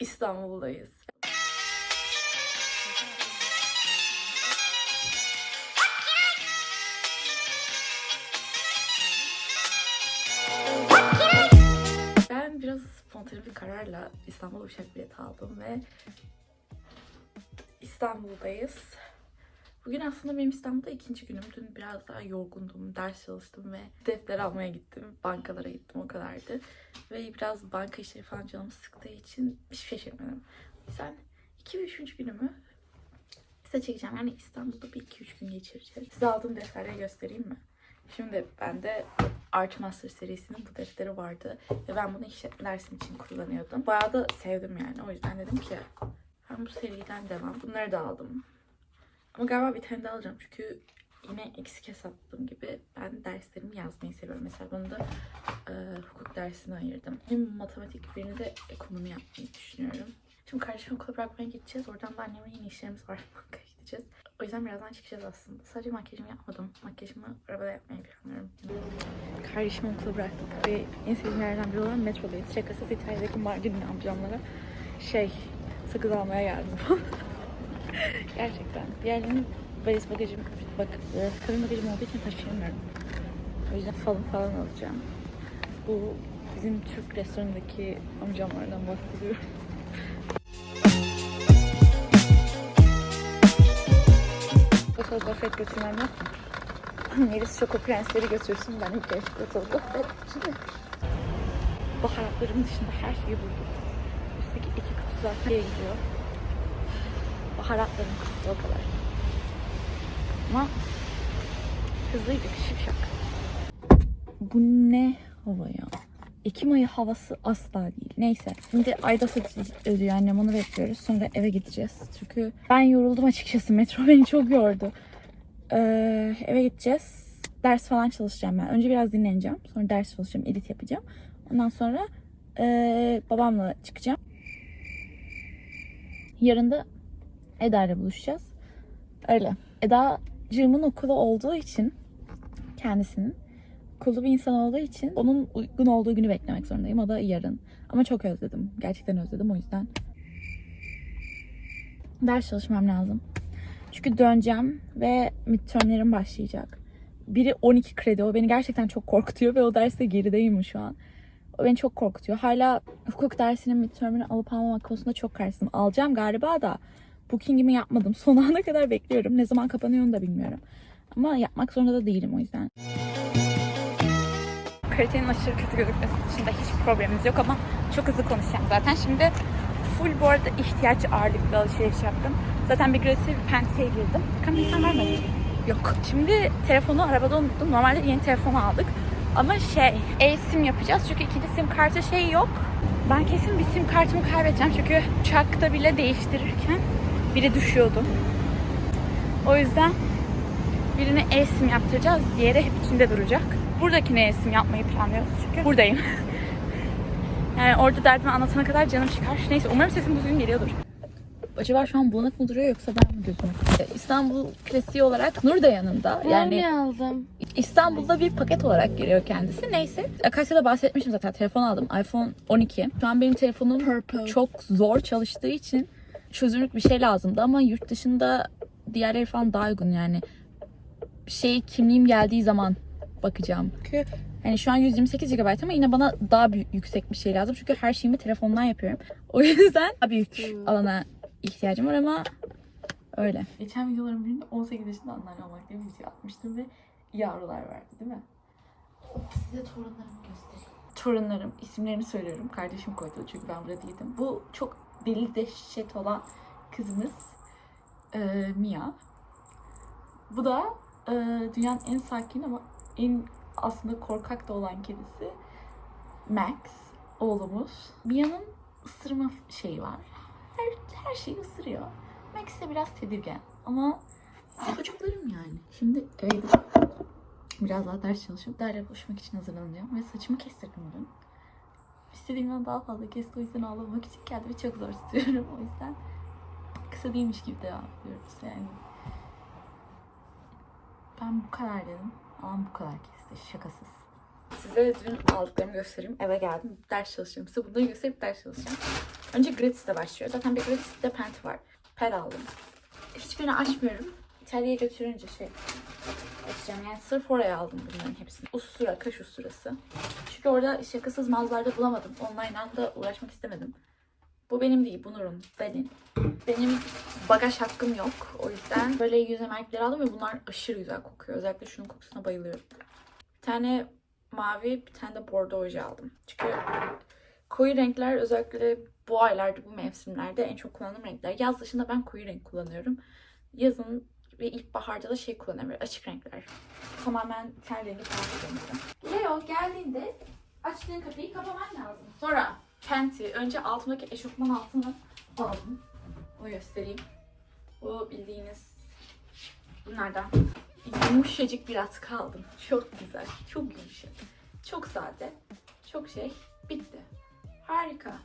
İstanbul'dayız. Ben biraz spontane bir kararla İstanbul uçak bileti aldım ve İstanbul'dayız. Bugün aslında benim İstanbul'da ikinci günüm. Dün biraz daha yorgundum, ders çalıştım ve defter almaya gittim. Bankalara gittim o kadardı. Ve biraz banka işleri falan canımı sıktığı için hiçbir şey çekmedim. Yüzden 2 ve 3. günümü size çekeceğim. Yani İstanbul'da bir 2-3 gün geçireceğiz. Size aldığım defterleri göstereyim mi? Şimdi bende Art Master serisinin bu defteri vardı. Ve ben bunu işletme dersim için kullanıyordum. Bayağı da sevdim yani. O yüzden dedim ki ben bu seriden devam. Bunları da aldım. Ama galiba bir tane daha alacağım çünkü yine eksik hesaplattığım gibi ben derslerimi yazmayı seviyorum. Mesela bunu da e, hukuk dersine ayırdım. Hem matematik birini de ekonomi yapmayı düşünüyorum. Şimdi kardeşimi okula bırakmaya gideceğiz. Oradan da annemle yine işlerimiz var. Bankaya gideceğiz. O yüzden birazdan çıkacağız aslında. Sadece makyajımı yapmadım. Makyajımı arabada yapmayı planlıyorum. Kardeşimi okula bıraktık ve en sevdiğim yerden biri olan metrodayız. Şakasız İtalya'daki Mardinli amcamlara şey sakız almaya geldim. Gerçekten. Diğerlerinin valiz bagajım, bak, e, kabin bagajım olduğu için taşıyamıyorum. O yüzden falın falan alacağım. Bu bizim Türk restoranındaki amcamlardan bahsediyorum. Fotoğraf gofret götürmem yok? Melis Şoko Prensleri götürsün. Ben ilk kez fotoğraf gofret. Baharatların dışında her şeyi bulduk. Üstteki iki kutu zaten gidiyor. Baharatların kutusu o kadar. Ama hızlıydık şipşak. Bu ne hava ya? Ekim ayı havası asla değil. Neyse. Şimdi Aydas ödüyor annem onu bekliyoruz. Sonra eve gideceğiz. Çünkü ben yoruldum açıkçası. Metro beni çok yordu. Ee, eve gideceğiz. Ders falan çalışacağım ben. Önce biraz dinleneceğim. Sonra ders çalışacağım. Edit yapacağım. Ondan sonra ee, babamla çıkacağım. Yarın da Eda ile buluşacağız. Öyle. Eda'cığımın okulu olduğu için kendisinin okullu bir insan olduğu için onun uygun olduğu günü beklemek zorundayım. O da yarın. Ama çok özledim. Gerçekten özledim o yüzden. Ders çalışmam lazım. Çünkü döneceğim ve midtermlerim başlayacak. Biri 12 kredi. O beni gerçekten çok korkutuyor ve o derste gerideyim şu an. O beni çok korkutuyor. Hala hukuk dersinin midtermini alıp almamak konusunda çok kararsızım. Alacağım galiba da bookingimi yapmadım. Son ana kadar bekliyorum. Ne zaman kapanıyor onu da bilmiyorum. Ama yapmak zorunda da değilim o yüzden. Kalitenin aşırı kötü gözükmesi dışında hiçbir problemimiz yok ama çok hızlı konuşacağım zaten. Şimdi full bu arada ihtiyaç ağırlıklı alışveriş yaptım. Zaten bir gratis bir Penti'ye girdim. Bakalım insan mı? Yok. Şimdi telefonu arabada unuttum. Normalde yeni telefon aldık. Ama şey, e-sim yapacağız çünkü ikinci sim kartı şey yok. Ben kesin bir sim kartımı kaybedeceğim çünkü uçakta bile değiştirirken biri düşüyordu. O yüzden birine e-sim yaptıracağız, diğeri hep içinde duracak. Buradakine e-sim yapmayı planlıyoruz çünkü buradayım. yani orada derdimi anlatana kadar canım çıkar. Neyse umarım sesim düzgün geliyordur. Acaba şu an bulanık mı duruyor yoksa ben mi gözüm? İstanbul klasiği olarak Nur da yanında. Yani ne aldım? İstanbul'da bir paket olarak geliyor kendisi. Neyse. Akasya'da bahsetmiştim zaten. Telefon aldım. iPhone 12. Şu an benim telefonum Purple. çok zor çalıştığı için çözünürlük bir şey lazımdı ama yurt dışında diğerleri falan daha uygun yani. Şey kimliğim geldiği zaman bakacağım. Çünkü hani şu an 128 GB ama yine bana daha büyük, yüksek bir şey lazım. Çünkü her şeyimi telefondan yapıyorum. O yüzden daha büyük Hmm. alana ihtiyacım var ama öyle. Geçen videolarım birinde 18 yaşında anneanne olmak diye bir video atmıştım ve yavrular vardı değil mi? Size torunlarımı göstereyim. Torunlarım, isimlerini söylüyorum. Kardeşim koydu çünkü ben burada değildim. Bu çok deli dehşet olan kızımız e, Mia. Bu da e, dünyanın en sakin ama en aslında korkak da olan kedisi Max, oğlumuz. Mia'nın ısırma şeyi var. Her, her şeyi ısırıyor. Max de biraz tedirgin ama çocuklarım yani. Şimdi eve gidip biraz daha ders çalışıp derle buluşmak için hazırlanacağım ve saçımı kestirdim bugün. İstediğimden daha fazla kesti o yüzden ağlamamak için kendimi çok zor tutuyorum o yüzden kısa değilmiş gibi devam ediyoruz yani. Ben bu kadar dedim ama bu kadar kesti şakasız. Size dün aldıklarımı göstereyim. Eve geldim. Ders çalışıyorum. Size bunları gösterip ders çalışacağım. Önce gratis'te başlıyor. Zaten bir gratis'te pent var. Pel aldım. Hiçbirini açmıyorum. İtalya'ya götürünce şey açacağım. Yani sırf oraya aldım bunların hepsini. Ustura, kaş usturası. Çünkü orada şakasız mağazalarda bulamadım. Online'dan da uğraşmak istemedim. Bu benim değil, bu Nur'un. Benim. Benim bagaj hakkım yok. O yüzden böyle yüz emerlikleri aldım ve bunlar aşırı güzel kokuyor. Özellikle şunun kokusuna bayılıyorum. Bir tane mavi, bir tane de bordo oje aldım. Çünkü koyu renkler özellikle bu aylarda, bu mevsimlerde en çok kullandığım renkler. Yaz dışında ben koyu renk kullanıyorum. Yazın ve ilkbaharda da şey kullanıyorum, açık renkler. Tamamen ten rengi kullanıyorum. Leo geldiğinde açtığın kapıyı kapaman lazım. Sonra Fenty. Önce altımdaki eşofman altını aldım. O göstereyim. Bu bildiğiniz bunlardan yumuşacık bir atkı aldım. Çok güzel. Çok yumuşak. Çok sade. Çok şey. Bitti. Harika.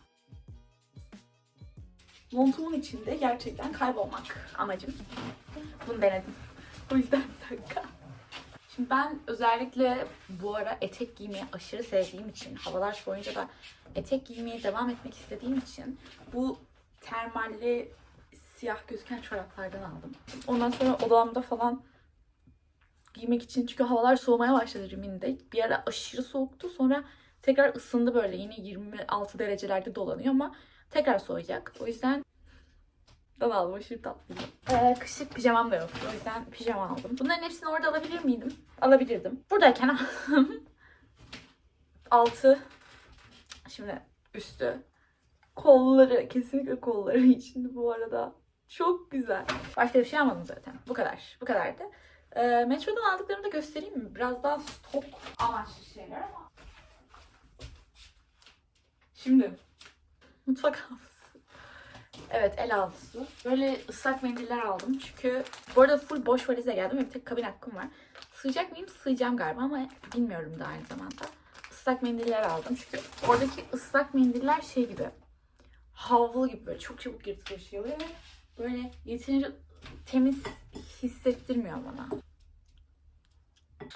Montumun içinde gerçekten kaybolmak amacım. Bunu denedim. O yüzden bir dakika. Şimdi ben özellikle bu ara etek giymeyi aşırı sevdiğim için, havalar boyunca da etek giymeye devam etmek istediğim için bu termalli siyah gözüken çoraplardan aldım. Ondan sonra odamda falan giymek için çünkü havalar soğumaya başladı Rimini'de. Bir ara aşırı soğuktu sonra tekrar ısındı böyle yine 26 derecelerde dolanıyor ama tekrar soğuyacak. O yüzden ben aldım aşırı tatlıydı. Ee, kışlık pijamam da yoktu. O yüzden pijama aldım. Bunların hepsini orada alabilir miydim? Alabilirdim. Buradayken aldım. Altı. Şimdi üstü. Kolları. Kesinlikle kolları içinde bu arada. Çok güzel. Başka bir şey almadım zaten. Bu kadar. Bu kadardı. Ee, metrodan aldıklarımı da göstereyim mi? Biraz daha stok amaçlı şeyler ama. Şimdi. Mutfak havlusu. Evet el havlusu. Böyle ıslak mendiller aldım. Çünkü bu arada full boş valize geldim bir tek kabin hakkım var. Sığacak mıyım? Sığacağım galiba ama bilmiyorum da aynı zamanda. Islak mendiller aldım. Çünkü oradaki ıslak mendiller şey gibi. Havlu gibi böyle çok çabuk yırtılıyor ve böyle yeterince temiz hissettirmiyor bana.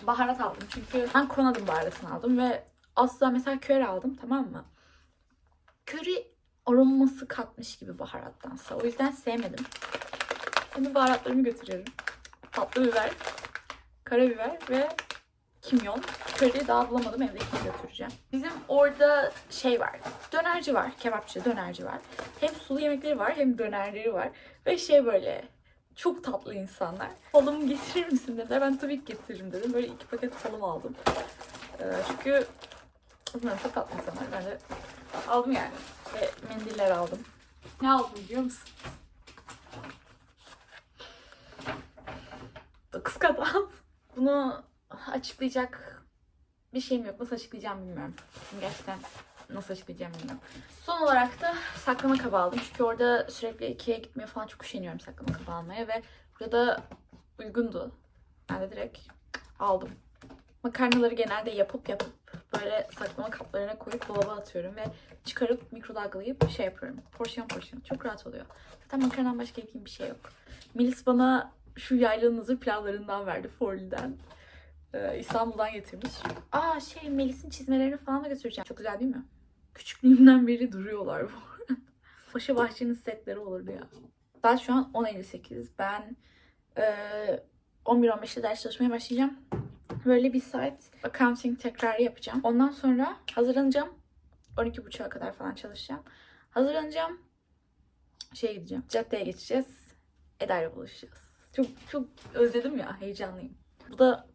Baharat aldım çünkü ben Kronad'ın baharatını aldım ve asla mesela köri aldım tamam mı? Köri aroması katmış gibi baharattansa. O yüzden sevmedim. Şimdi baharatlarımı götürüyorum. Tatlı biber, karabiber ve kimyon. Köri daha bulamadım evdekini götüreceğim. Bizim orada şey var. Dönerci var. Kebapçı dönerci var. Hem sulu yemekleri var hem dönerleri var. Ve şey böyle çok tatlı insanlar. Falımı getirir misin dediler. Ben tabii ki getiririm dedim. Böyle iki paket falım aldım. Ee, çünkü bunlar çok tatlı insanlar. Ben de aldım yani. Ve mendiller aldım. Ne aldım biliyor musun? Dokuz kat aldım. Bunu açıklayacak bir şeyim yok. Nasıl açıklayacağım bilmiyorum. Gerçekten nasıl açıklayacağım bilmiyorum. Son olarak da saklama kabı aldım. Çünkü orada sürekli ikiye gitmeye falan çok üşeniyorum saklama kabı almaya ve burada uygundu. Ben de direkt aldım. Makarnaları genelde yapıp yapıp böyle saklama kaplarına koyup dolaba atıyorum ve çıkarıp mikrodalgalayıp şey yapıyorum. Porsiyon porsiyon. Çok rahat oluyor. Zaten makarnadan başka yediğim bir şey yok. Melis bana şu yaylanın hazır pilavlarından verdi Forli'den. Ee, İstanbul'dan getirmiş. Aa şey Melis'in çizmelerini falan da götüreceğim. Çok güzel değil mi? Küçüklüğümden beri duruyorlar bu arada. Paşa Bahçe'nin setleri olurdu ya. Saat şu an 10.58. Ben e, 11-15'te ders çalışmaya başlayacağım. Böyle bir saat accounting tekrarı yapacağım. Ondan sonra hazırlanacağım. 12.30'a kadar falan çalışacağım. Hazırlanacağım. Şeye gideceğim. Caddeye geçeceğiz. Eda'yla buluşacağız. Çok çok özledim ya. Heyecanlıyım. Bu da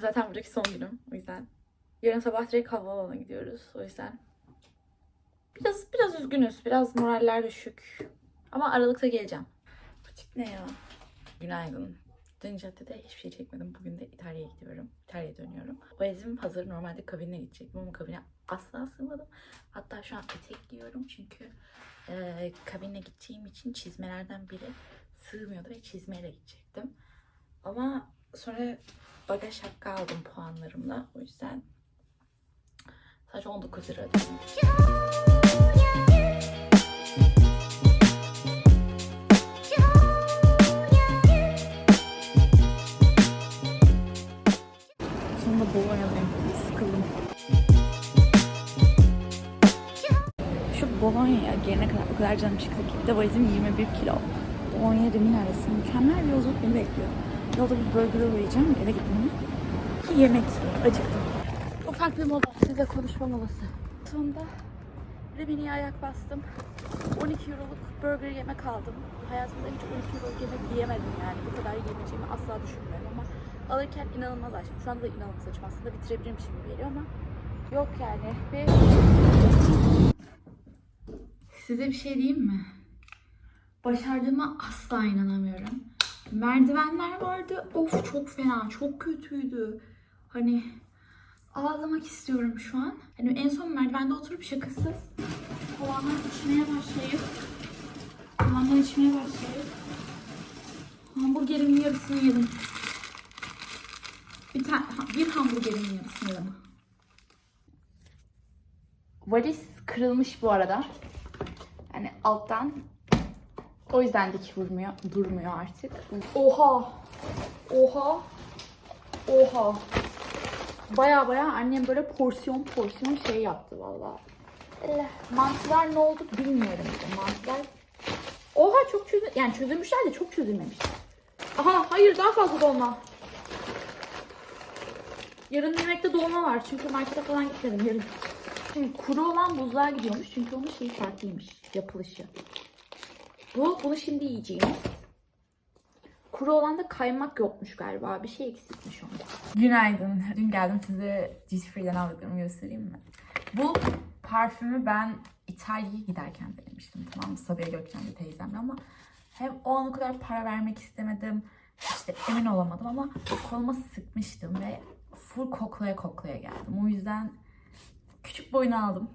zaten buradaki son günüm. O yüzden yarın sabah direkt havaalanına gidiyoruz. O yüzden biraz biraz üzgünüz. Biraz moraller düşük. Ama Aralık'ta geleceğim. Bu tip ne ya? Günaydın. Dün caddede hiçbir şey çekmedim. Bugün de İtalya'ya gidiyorum. İtalya'ya dönüyorum. Valizim hazır. Normalde kabine gidecektim ama kabine asla sığmadım. Hatta şu an etek giyiyorum çünkü e, kabine gideceğim için çizmelerden biri sığmıyordu ve çizmeyle gidecektim. Ama sonra bagaj hakkı aldım puanlarımla. O yüzden sadece 19 lira ödedim. Almanya'ya gelene kadar o kadar canım çıktı ki. Bir de valizim 21 kilo. Bologna ile Mina arası mükemmel bir yolculuk beni bekliyor. Yolda bir burger'a uğrayacağım eve gitmemi. Ki yemek. Acıktım. Ufak bir mola. Size konuşma molası. Sonunda Rimini'ye ayak bastım. 12 euroluk burger yemek aldım. Hayatımda hiç 12 euroluk yemek yiyemedim yani. Bu kadar yiyeceğimi asla düşünmüyorum ama alırken inanılmaz açtım. Şu anda da inanılmaz açım. Aslında bitirebilirmişim gibi geliyor ama yok yani. Ve... Size bir şey diyeyim mi? Başardığıma asla inanamıyorum. Merdivenler vardı. Of çok fena, çok kötüydü. Hani ağlamak istiyorum şu an. Hani en son merdivende oturup şakasız Kovandan içmeye başlayıp Kovandan içmeye başlayıp Hamburgerimin yarısını yedim. Bir tane bir hamburgerimin yarısını yedim. Valiz kırılmış bu arada. Yani alttan o yüzden dik vurmuyor, durmuyor artık. Oha! Oha! Oha! Baya baya annem böyle porsiyon porsiyon şey yaptı vallahi. Allah, Mantılar ne oldu bilmiyorum işte. Mantılar Oha çok çözüm yani çözülmüşler de çok çözülmemiş. Aha hayır daha fazla dolma. Yarın yemekte dolma var çünkü markete falan gitmedim yarın. Şimdi kuru olan buzluğa gidiyormuş çünkü onun şeyi farklıymış yapılışı. Bu bunu şimdi yiyeceğimiz. Kuru olan da kaymak yokmuş galiba. Bir şey eksikmiş onda. Günaydın. Dün geldim size Duty Free'den aldıklarımı göstereyim mi? Bu parfümü ben İtalya'ya giderken denemiştim. Tamam mı? Sabiha Gökçen'de teyzemle ama hem o an o kadar para vermek istemedim. İşte emin olamadım ama koluma sıkmıştım ve full koklaya koklaya geldim. O yüzden küçük boyunu aldım.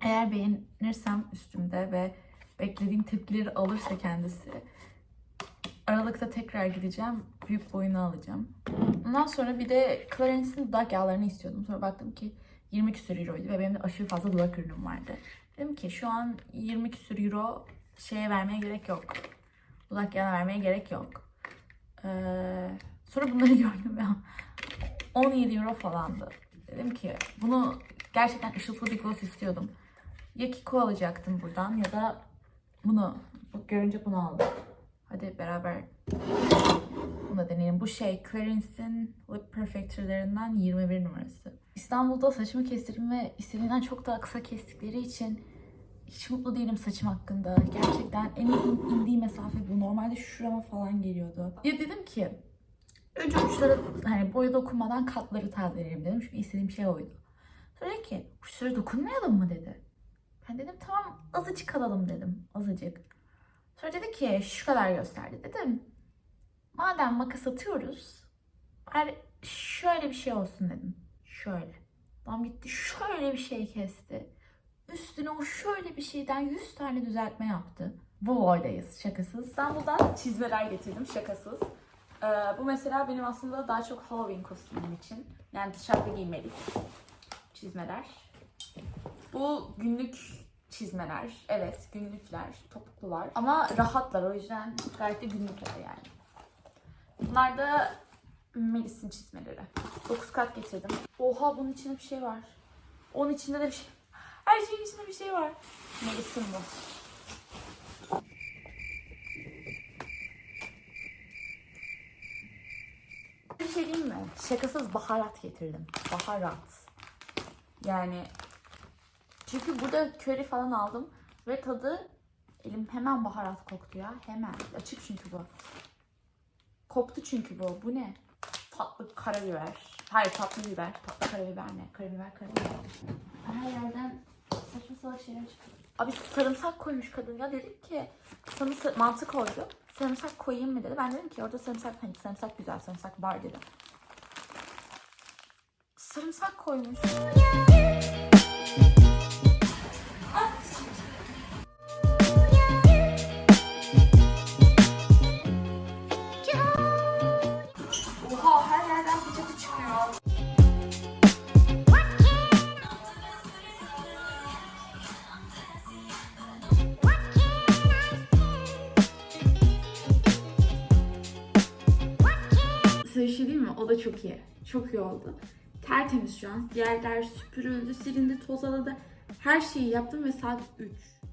Eğer beğenirsem üstümde ve beklediğim tepkileri alırsa kendisi Aralıkta tekrar gideceğim. Büyük boyunu alacağım. Ondan sonra bir de Clarence'in dudak yağlarını istiyordum. Sonra baktım ki 20 küsur euroydu ve benim de aşırı fazla dudak ürünüm vardı. Dedim ki şu an 20 küsur euro şeye vermeye gerek yok. Dudak yağına vermeye gerek yok. Ee, sonra bunları gördüm ya. 17 euro falandı. Dedim ki bunu gerçekten ışıltılı bir gloss istiyordum. Ya Kiko alacaktım buradan ya da bunu. Bak görünce bunu aldım. Hadi beraber bunu da deneyelim. Bu şey Clarence'in Lip Perfector'larından 21 numarası. İstanbul'da saçımı kestirdim ve istediğinden çok daha kısa kestikleri için hiç mutlu değilim saçım hakkında. Gerçekten en uzun indiği mesafe bu. Normalde şurama falan geliyordu. Ya dedim ki önce uçları hani boya dokunmadan katları tazeleyelim dedim. Çünkü istediğim şey oydu. Sonra dedi ki uçlara dokunmayalım mı dedi. Ben dedim tamam azıcık alalım dedim. Azıcık. Sonra dedi ki şu kadar gösterdi dedim. Madem makas atıyoruz her şöyle bir şey olsun dedim. Şöyle. Tam gitti şöyle bir şey kesti. Üstüne o şöyle bir şeyden 100 tane düzeltme yaptı. Bu boydayız şakasız. İstanbul'dan çizmeler getirdim şakasız. Ee, bu mesela benim aslında daha çok Halloween kostümüm için. Yani dışarıda giymelik çizmeler. Bu günlük çizmeler. Evet günlükler, topuklular. Ama rahatlar o yüzden gayet de günlükler yani. Bunlar da Melis'in çizmeleri. 9 kat getirdim. Oha bunun içinde bir şey var. Onun içinde de bir şey. Her şeyin içinde bir şey var. Melis'in bu. Bir şey diyeyim mi? Şakasız baharat getirdim. Baharat. Yani çünkü burada köri falan aldım ve tadı elim hemen baharat koktu ya. Hemen. Açık çünkü bu. Koktu çünkü bu. Bu ne? Tatlı karabiber. Hayır tatlı biber. Tatlı karabiber ne? Karabiber karabiber. Her yerden saçma salak şeyler çıkıyor. Abi sarımsak koymuş kadın ya. Dedim ki sana sa- mantı koydu. Sarımsak koyayım mı dedi. Ben dedim ki orada sarımsak hani sarımsak güzel sarımsak var dedim. Sarımsak koymuş. Her yerden bıçakı çıkıyor. Size bir şey diyeyim mi? O da çok iyi. Çok iyi oldu. Tertemiz şu an. Yerler süpürüldü, silindi, tozaladı. Her şeyi yaptım ve saat 3.